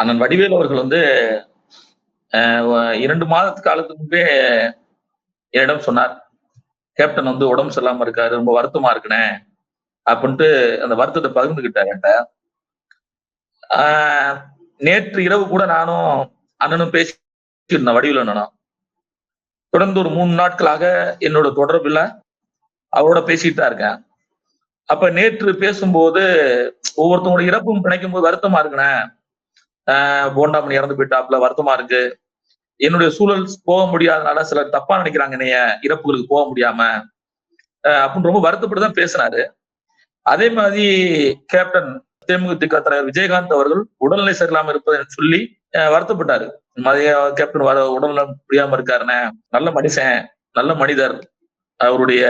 அண்ணன் வடிவேல் அவர்கள் வந்து இரண்டு மாதத்து காலத்துக்கு முன்பே என்னிடம் சொன்னார். கேப்டன் வந்து உடம்பு சரியில்லாம இருக்காரு ரொம்ப வருத்தமா இருக்குனே அப்படின்ட்டு அந்த வருத்தத்தை பகிர்ந்துகிட்டார் என்கிட்ட. ஆஹ், நேற்று இரவு கூட நானும் அண்ணனும் பேசியிருந்தேன் வடிவில் அண்ணனும் தொடர்ந்து ஒரு மூணு நாட்களாக என்னோட தொடர்புல அவரோட பேசிட்டு தான் இருக்கேன். அப்ப நேற்று பேசும்போது ஒவ்வொருத்தவங்களோட இறப்பும் பிணைக்கும் போது வருத்தமா இருக்குண்ணே போண்டாமணி இறந்து போயிட்டாப்புல வருத்தமா இருக்கு. என்னுடைய சூழல் போக முடியாதனால சிலர் தப்பா நினைக்கிறாங்க என்னைய இறப்புகளுக்கு போக முடியாம. அப்படின்னு ரொம்ப வருத்தப்பட்டு தான் பேசினாரு. அதே மாதிரி கேப்டன் தேமுதிக தலைவர் விஜயகாந்த் அவர்கள் உடல்நிலை சரியில்லாம இருப்பதை சொல்லி வருத்தப்பட்டாரு. மதிய கேப்டன் வர உடல்நிலை முடியாம இருக்காருன்னு. நல்ல மனுஷன் நல்ல மனிதர். அவருடைய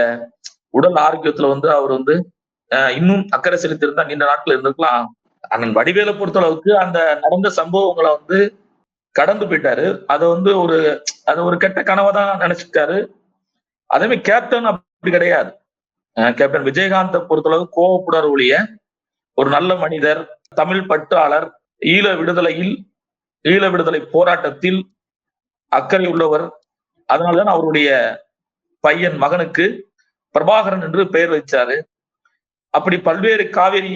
உடல் ஆரோக்கியத்துல வந்து அவர் வந்து இன்னும் அக்கறை செலுத்தியிருந்தா நீண்ட நாட்கள் இருந்திருக்கலாம். அண்ணன் வடிவேலை பொறுத்த அளவுக்கு அந்த நடந்த சம்பவங்களை வந்து கடந்து போயிட்டாரு. அதை வந்து ஒரு அது ஒரு கெட்ட கனவை தான் நினைச்சிட்டாரு அதே மாதிரி கேப்டன் அப்படி கிடையாது. கேப்டன் விஜயகாந்தை பொறுத்தளவு கோவப்படாத ஒழிய ஒரு நல்ல மனிதர் தமிழ் பற்றாளர் ஈழ விடுதலையில் ஈழ விடுதலை போராட்டத்தில் அக்கறை உள்ளவர். அதனாலதான் அவருடைய பையன் மகனுக்கு பிரபாகரன் என்று பெயர் வச்சாரு. அப்படி பல்வேறு காவேரி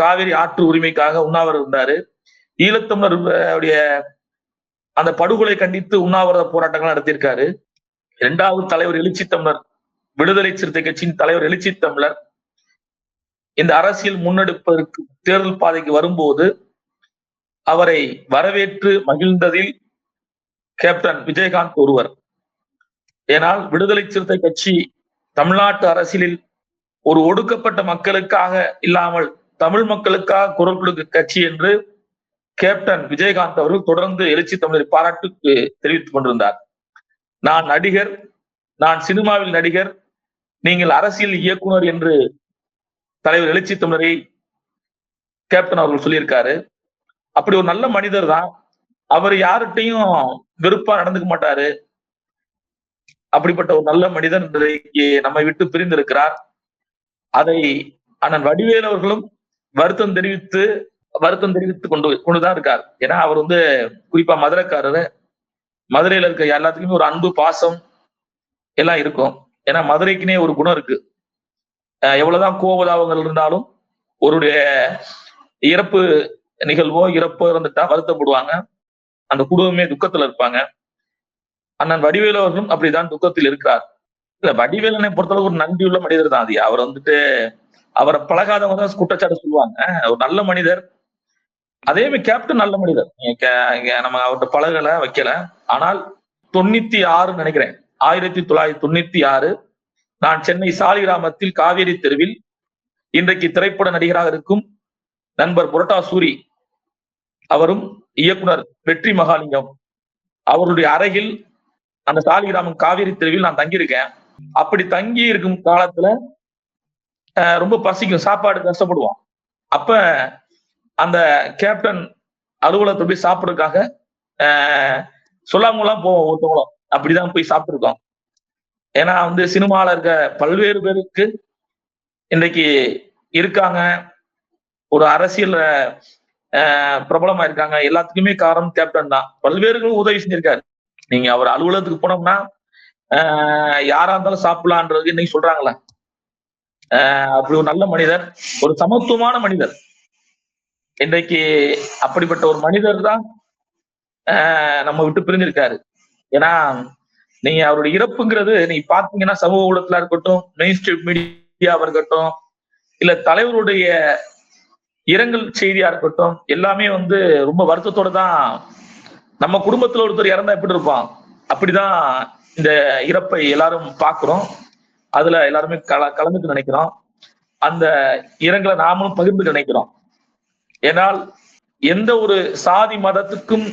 காவிரி ஆற்று உரிமைக்காக உண்ணாவிரதம் இருந்தாரு. ஈழத்தமிழர் உடைய அந்த படுகொலை கண்டித்து உண்ணாவிரத போராட்டங்கள் நடத்தியிருக்காரு. இரண்டாவது தலைவர் எழுச்சி தமிழர் விடுதலை சிறுத்தை கட்சியின் தலைவர் எழுச்சி தமிழர். இந்த அரசியல் முன்னெடுப்பதற்கு தேர்தல் பாதைக்கு வரும்போது அவரை வரவேற்று மகிழ்ந்ததில் கேப்டன் விஜயகாந்த் ஒருவர். ஏனால் விடுதலை சிறுத்தை கட்சி தமிழ்நாட்டு அரசியலில் ஒரு ஒடுக்கப்பட்ட மக்களுக்காக இல்லாமல் தமிழ் மக்களுக்காக குரல் கொடுக்க கட்சி என்று கேப்டன் விஜயகாந்த் அவர்கள் தொடர்ந்து எழுச்சி தமிழரை பாராட்டு தெரிவித்துக் கொண்டிருந்தார். நான் நடிகர் நான் சினிமாவில் நடிகர் நீங்கள் அரசியல் இயக்குனர் என்று தலைவர் எழுச்சி தமிழரை கேப்டன் அவர்கள் சொல்லியிருக்காரு. அப்படி ஒரு நல்ல மனிதர் தான். அவர் யார்கிட்டையும் வெறுப்பா நடந்துக்க மாட்டாரு. அப்படிப்பட்ட ஒரு நல்ல மனிதன் இன்றைக்கு நம்மை விட்டு பிரிந்திருக்கிறார். அதை அண்ணன் வடிவேல் அவர்களும் வருத்தம் தெரிவித்து வருத்தம் தெரிவித்து கொண்டு கொண்டுதான் இருக்கார். ஏன்னா அவர் வந்து குறிப்பா மதுரைக்காரரு. மதுரையில இருக்க எல்லாத்துக்குமே ஒரு அன்பு பாசம் எல்லாம் இருக்கும். ஏன்னா மதுரைக்குனே ஒரு குணம் இருக்கு. எவ்வளவுதான் கோபதாபங்கள் இருந்தாலும் ஒருடைய இறப்பு நிகழ்வோ இறப்போ இருந்துட்டா வருத்தப்படுவாங்க. அந்த குடும்பமே துக்கத்துல இருப்பாங்க. அண்ணன் வடிவேலு அவர்களும் அப்படிதான் துக்கத்தில் இருக்கிறார். இல்ல வடிவேலனை பொறுத்தளவு ஒரு நன்றியுள்ள மனிதர் தான் அது. அவர் வந்துட்டு அவரை பழகாதவங்க தான் குற்றச்சாட்டு சொல்லுவாங்க. ஒரு நல்ல மனிதர். அதே மாதிரி கேப்டன் நல்ல மனிதர். நம்ம அவர்கிட்ட பழகல வைக்கல. ஆனால் தொண்ணூத்தி ஆறு நினைக்கிறேன். ஆயிரத்தி தொள்ளாயிரத்தி தொண்ணூத்தி ஆறு நான் சென்னை சாலிகிராமத்தில் காவேரி தெருவில் இன்றைக்கு திரைப்பட நடிகராக இருக்கும் நண்பர் புரட்டா சூரி அவரும் இயக்குனர் வெற்றி மகாலிங்கம் அவருடைய அறையில் அந்த சாலிகிராமம் காவேரி தெருவில் நான் தங்கியிருக்கேன். அப்படி தங்கி இருக்கும் காலத்துல ரொம்ப பசிக்கும். சாப்பாடு கஷ்டப்படுவோம் அப்ப அந்த கேப்டன் அலுவலகத்தை போய் சாப்பிடுறதுக்காக சொல்லாமலாம் போவோம் ஒருத்தவங்களும். அப்படிதான் போய் சாப்பிட்டுருக்கோம் ஏன்னா வந்து சினிமால இருக்க பல்வேறு பேருக்கு இன்றைக்கு இருக்காங்க. ஒரு அரசியல் பிரபலமா இருக்காங்க. எல்லாத்துக்குமே காரணம் கேப்டன் தான். பல்வேறுகளும் உதவி செஞ்சிருக்காரு. நீங்க அவர் அலுவலகத்துக்கு போனோம்னா யாரா இருந்தாலும் சாப்பிடலான்றது இன்னைக்கு சொல்றாங்களே அப்படி ஒரு நல்ல மனிதர் ஒரு சமத்துவமான மனிதர். இன்றைக்கு அப்படிப்பட்ட ஒரு மனிதர் தான் ஆஹ் நம்ம விட்டு பிரிஞ்சிருக்காரு. ஏன்னா நீங்க அவருடைய இறப்புங்கிறது நீங்க பாத்தீங்கன்னா சமூக ஊடகத்துல இருக்கட்டும் மெயின் ஸ்ட்ரீட் மீடியாவா இருக்கட்டும் இல்ல தலைவருடைய இரங்கல் செய்தியா இருக்கட்டும் எல்லாமே வந்து ரொம்ப வருத்தத்தோட தான் நம்ம குடும்பத்துல ஒருத்தர் இறந்தா எப்படி இருப்பான்? அப்படிதான் இந்த இறப்பை எல்லாரும் பாக்குறோம் அதுல எல்லாருமே கல கலந்துட்டு நினைக்கிறோம். அந்த இரங்கலை நாமளும் பகிர்ந்து நினைக்கிறோம். ஏனால் எந்த ஒரு சாதி மதத்துக்கும்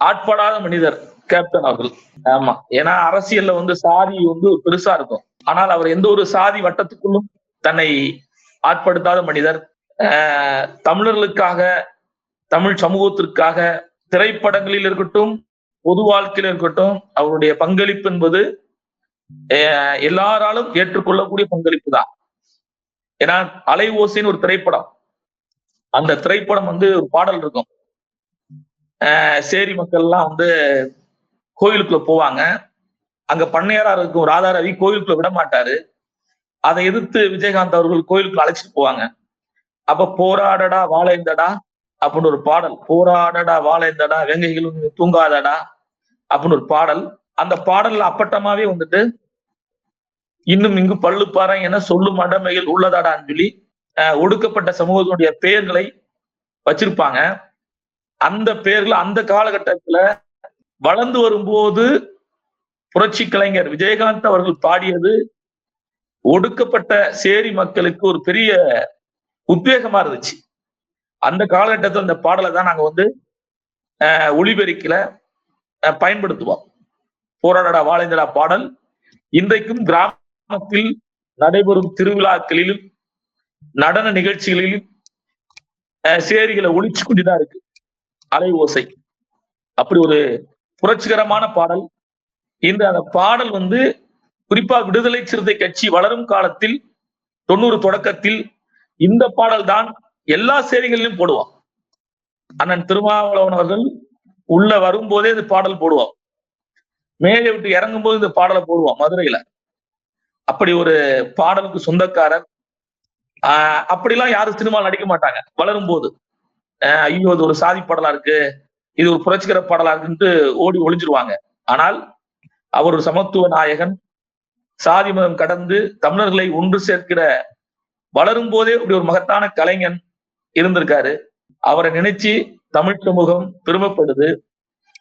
ஆட்படாத மனிதர் கேப்டன் அவர்கள். ஆமா. ஏன்னா அரசியல்ல வந்து சாதி வந்து பெருசா இருக்கும். ஆனால் அவர் எந்த ஒரு சாதி வட்டத்துக்குள்ளும் தன்னை ஆட்படுத்தாத மனிதர். ஆஹ் தமிழர்களுக்காக தமிழ் சமூகத்திற்காக திரைப்படங்களில் இருக்கட்டும் பொது வாழ்க்கையில் இருக்கட்டும் அவருடைய பங்களிப்பு என்பது எல்லாராலும் ஏற்றுக்கொள்ளக்கூடிய பங்களிப்பு தான் ஏன்னா அலை ஓசைன்னு ஒரு திரைப்படம். அந்த திரைப்படம் வந்து ஒரு பாடல் இருக்கும். அஹ் சேரி மக்கள் எல்லாம் வந்து கோயிலுக்குள்ள போவாங்க. அங்க பண்ணையாரா இருக்கும் ராதா ரவி கோயிலுக்குள்ள விட மாட்டாரு. அதை எதிர்த்து விஜயகாந்த் அவர்கள் கோயிலுக்குள்ள அழைச்சிட்டு போவாங்க. அப்ப போராடடா வாழைந்தடா அப்படின்னு ஒரு பாடல். போராடடா வாழைந்தடா வேங்கைகளும் தூங்காதடா அப்படின்னு ஒரு பாடல். அந்த பாடல்ல அப்பட்டமாவே வந்துட்டு இன்னும் இங்கு பல்லுப்பாறை என சொல்லும் அடமைகள் உள்ளதாடான்னு சொல்லி ஒடுக்கப்பட்ட சமூகத்தினுடைய பெயர்களை வச்சிருப்பாங்க. அந்த பெயர்ல அந்த காலகட்டத்துல வளர்ந்து வரும்போது புரட்சி கலைஞர் விஜயகாந்த் அவர்கள் பாடியது ஒடுக்கப்பட்ட சேரி மக்களுக்கு ஒரு பெரிய உத்வேகமா இருந்துச்சு. அந்த காலகட்டத்தில் அந்த பாடலை தான் நாங்க வந்து ஒளிபெருக்கில பயன்படுத்துவோம். போராடடா வாழைந்தடா பாடல். இன்றைக்கும் கிராமத்தில் நடைபெறும் திருவிழாக்களிலும் நடன நிகழ்ச்சிகளிலும் அஹ், சேரிகளை ஒழிச்சு கொண்டுதான் இருக்கு. அலை ஓசை. அப்படி ஒரு புரட்சிகரமான பாடல். இந்த அந்த பாடல் வந்து குறிப்பா விடுதலை சிறுத்தை கட்சி வளரும் காலத்தில் தொண்ணூறு தொடக்கத்தில் இந்த பாடல் தான் எல்லா சேரிகளிலும் போடுவான். அண்ணன் திருமாவளவன் அவர்கள் உள்ள வரும்போதே இந்த பாடல் போடுவான். மேலே விட்டு இறங்கும் போது இந்த பாடலை போடுவோம் மதுரையில. அப்படி ஒரு பாடலுக்கு சொந்தக்காரர். ஆஹ் அப்படிலாம் யாரும் சினிமாவில் நடிக்க மாட்டாங்க. வளரும் போது ஆஹ் ஐயோ இது ஒரு சாதி பாடலா இருக்கு. இது ஒரு புரட்சிகர பாடலா இருக்குன்ட்டு ஓடி ஒளிஞ்சிருவாங்க. ஆனால் அவர் ஒரு சமத்துவ நாயகன். சாதி மதம் கடந்து தமிழர்களை ஒன்று சேர்க்கிற வளரும் போதே இப்படி ஒரு மகத்தான கலைஞன் இருந்திருக்காரு. அவரை நினைச்சு தமிழ் சமூகம் பெருமைப்படுது.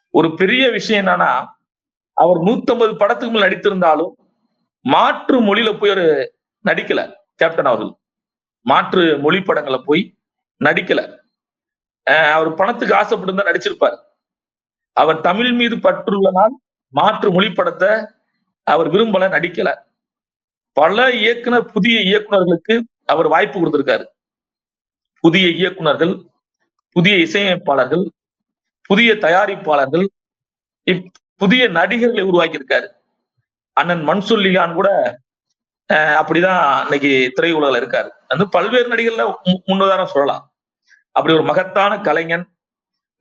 ஒரு பெரிய விஷயம் என்னன்னா அவர் 150 படத்துக்கு மேல் நடித்திருந்தாலும் மாற்று மொழியில போய் ஒரு நடிக்கல கேப்டன் அவர்கள். மாற்று மொழி படங்களை போய் நடிக்கல. அஹ் அவர் பணத்துக்கு ஆசைப்பட்டு நடிச்சிருப்பார். அவர் தமிழ் மீது பற்றுள்ளனால் மாற்று மொழி படத்தை அவர் விரும்பல நடிக்கல. பல இயக்குனர் புதிய இயக்குனர்களுக்கு அவர் வாய்ப்பு கொடுத்திருக்காரு. புதிய இயக்குனர்கள் புதிய இசையமைப்பாளர்கள் புதிய தயாரிப்பாளர்கள் இப்- புதிய நடிகர்களை உருவாக்கி இருக்காரு அண்ணன் மன்சுல்லிகான் கூட அஹ், அப்படிதான் இன்னைக்கு திரையுலகில் இருக்காரு. வந்து பல்வேறு நடிகர்ல மு- முன்னுதாரணம் சொல்லலாம். அப்படி ஒரு மகத்தான கலைஞன்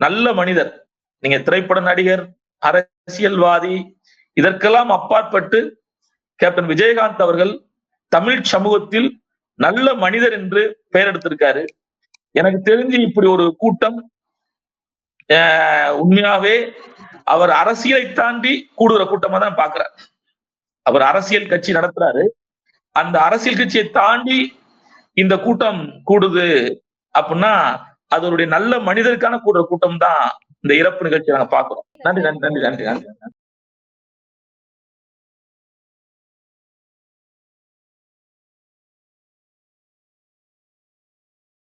நல்ல மனிதர். நீங்க திரைப்பட நடிகர் அரசியல்வாதி இதற்கெல்லாம் அப்பாற்பட்டு கேப்டன் விஜயகாந்த் அவர்கள் தமிழ் சமூகத்தில் நல்ல மனிதர் என்று பெயர் எடுத்திருக்காரு எனக்கு தெரிஞ்சு இப்படி ஒரு கூட்டம் உண்மையாவே அவர் அரசியலை தாண்டி கூடுகிற கூட்டமா தான் பாக்குறாரு அவர் அரசியல் கட்சி நடத்துறாரு. அந்த அரசியல் கட்சியை தாண்டி இந்த கூட்டம் கூடுது அப்படின்னா அதனுடைய நல்ல மனிதருக்கான கூடுற கூட்டம் தான் இந்த இறப்பு நிகழ்ச்சி நாங்க பாக்குறோம் நன்றி நன்றி நன்றி நன்றி நன்றி.